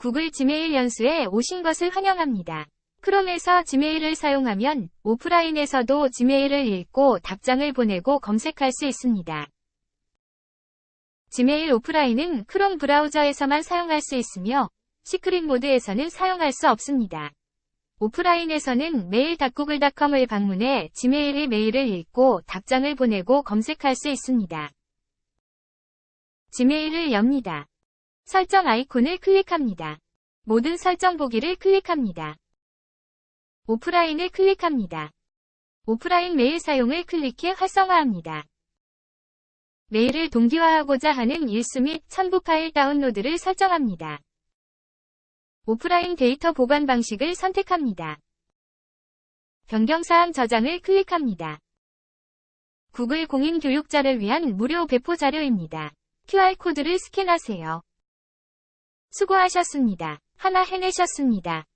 구글 지메일 연수에 오신 것을 환영합니다. 크롬에서 지메일을 사용하면 오프라인에서도 지메일을 읽고 답장을 보내고 검색할 수 있습니다. 지메일 오프라인은 크롬 브라우저에서만 사용할 수 있으며 시크릿 모드에서는 사용할 수 없습니다. 오프라인에서는 메일.구글.com을 방문해 지메일의 메일을 읽고 답장을 보내고 검색할 수 있습니다. 지메일을 엽니다. 설정 아이콘을 클릭합니다. 모든 설정 보기를 클릭합니다. 오프라인을 클릭합니다. 오프라인 메일 사용을 클릭해 활성화합니다. 메일을 동기화하고자 하는 일수 및 첨부 파일 다운로드를 설정합니다. 오프라인 데이터 보관 방식을 선택합니다. 변경사항 저장을 클릭합니다. 구글 공인교육자를 위한 무료 배포 자료입니다. QR코드를 스캔하세요. 수고하셨습니다. 하나 해내셨습니다.